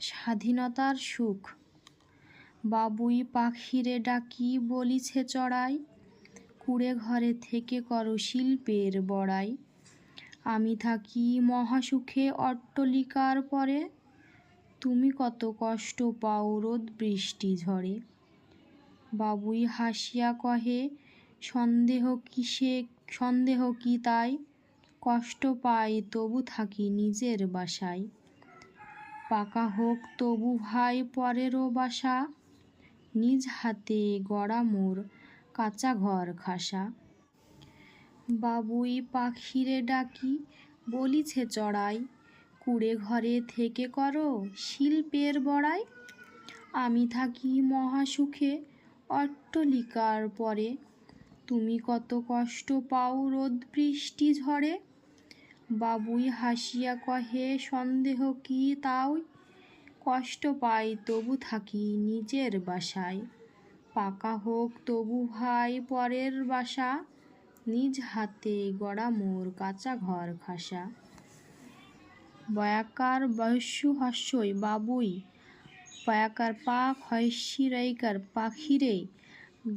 স্বাধীনতার সুখ। বাবুই পাখিরে ডাকি বলিছে চড়াই, কুড়ে ঘরে থেকে করো শিল্পের বড়াই। আমি থাকি মহাসুখে অট্টলিকার পরে, তুমি কত কষ্ট পাও রোদ বৃষ্টি ঝরে বাবুই হাসিয়া কহে, সন্দেহ কিসে, সন্দেহ কি তাই? কষ্ট পাই তবু থাকি নিজের বাসায়। পাকা হোক তবু ভাই পরেরও বাসা। নিজ হাতে গড়া মোর কাঁচা ঘর খাসা। বাবুই পাখিরে ডাকি, বলিছে চড়াই, কুড়ে ঘরে থেকে করো শিল্পের বড়াই। আমি থাকি মহাসুখে অট্টলিকার পরে। তুমি কত কষ্ট পাও রোদ বৃষ্টি ঝড়ে। বাবুই হাসিয়া কহে, সন্দেহ কি তাও? কষ্ট পাই, তবু থাকি নিজের বাসায়। পাকা হোক তবু ভাই পরের বাসা। নিজ হাতে গড়া মোর কাঁচা ঘর খাসা। বয়াকার বয়স্যু হস্যই বাবুই। পয়াকার পাক হয়সি রৈকার পাখিরে।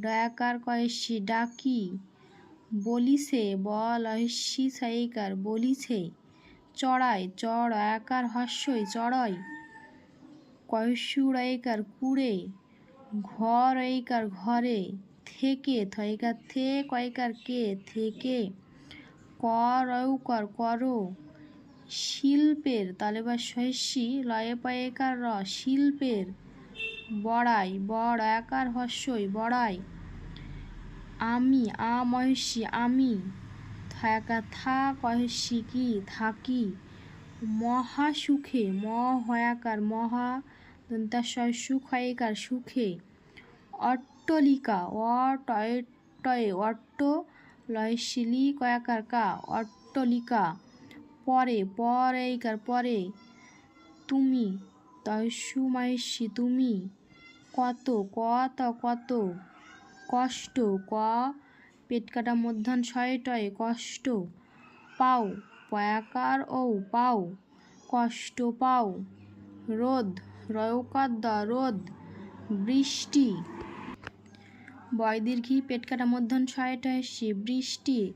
ডয়াকার কয়েসি ডাকি? বলিছে, বল ঐশী সাইকার, বলিছে, চড়াই, চড়, একার হস্যই, চড়াই। কয়সুরাইকার কুড়ে ঘর এইকার ঘরে, থেকে থয়কার থে, কয়কার কে, থেকে কর ঔকর করো। শিল্পের তালেবা শস্যি লয়ে পায়েকার র, শিল্পের, বড়াই, বড়, একার হস্যই, বড়াই। আমি আময়সী আমি। থাকা, থা কহসি কি থাকি মহা সুখে ম হয়াকার মহা দন্তাশয় সুখ সুখে। অট্টলিকা অটয়ে টয়ে অট্ট লয়শিলি কয়াকার কা, অট্টলিকা। পরে, পরেইকার পরে। তুমি তয়সুমাইসি তুমি। কত কত কত? কষ্ট। ক, পেট কাটা মধ্যাহ্ন ছয়টয় কষ্ট। পাও, পয়াকার ও পাও। কষ্ট পাও। রোদ রয়কাদ্দ রোদ বৃষ্টি। বয়দীর্ঘি পেট কাটা মধ্যাহ্ন ছয়টয় সে বৃষ্টি।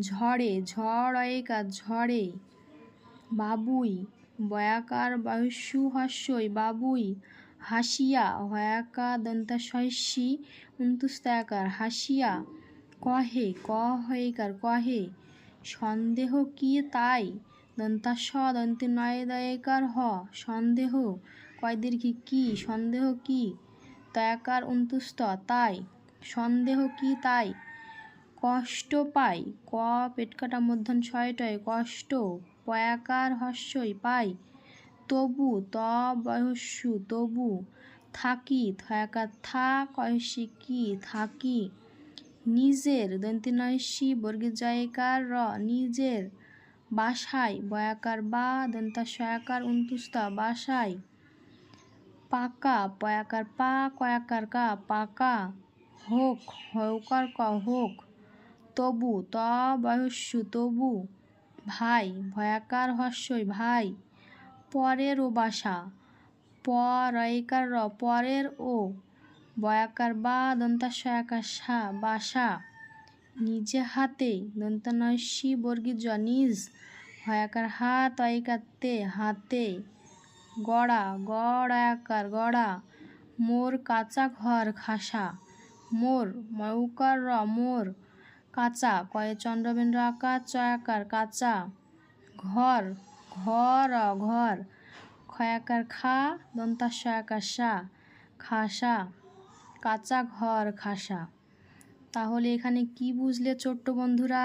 ঝড়ে, ঝড় অয়কার ঝড়ে। বাবুই, বয়াকার বয়স্যু হস্যই, বাবুই। হাসিয়া হয়াকা দন্তাশস্যি উন্তুস্তায়াকার হাসিয়া, কহে ক হইকার কহে, সন্দেহ কি তাই? দন্তাস দন্তি নয় দয়কার হ, সন্দেহ কয়দীর্ঘি কি, সন্দেহ কি? তয়াকার উন্তুস্ত তাই, সন্দেহ কি তাই? কষ্ট পাই, ক পেটকাটা মধ্যাহ্ন ছয়টয় কষ্ট, পয়াকার হস্যই পাই তবু ত বয়স্যু তবু থাকি থয়াকার থা কয়সি কি, থাকি। নিজের দন্তিনয়সী বর্গীর জয়কার র, নিজের বাসায় বয়াকার বা দন্তাশয়াকার উন্তুস্তা বাসায় পাকা পয়াকার পা, কয়াকার কা পাকা হোক হৌকার ক, হোক। তবু ত বয়স্যু তবু ভাই ভয়াকার হস্যই ভাই। পরের ও বাসা। পরয়কার র, পরের ও। বয়াকার বা দন্তাশয়াকার সা বাসা। নিজে হাতে দন্তানয়সী বর্গী জ, নিজ। হয়াকার হাত অয়কাতে হাতে। গড়া, গড়ায়াকার গড়া। মোর কাঁচা ঘর খাসা। মোর ময়ুকার র, মোর কাঁচা। কয়ে চন্দ্রবেন্দ্র আকার চয়াকার কাঁচা। ঘর ঘর ঘর খয়াকার খা দন্তাশয়াকার সা খাসা কাঁচা ঘর খাসা তাহলে এখানে কি বুঝলে ছোট্ট বন্ধুরা?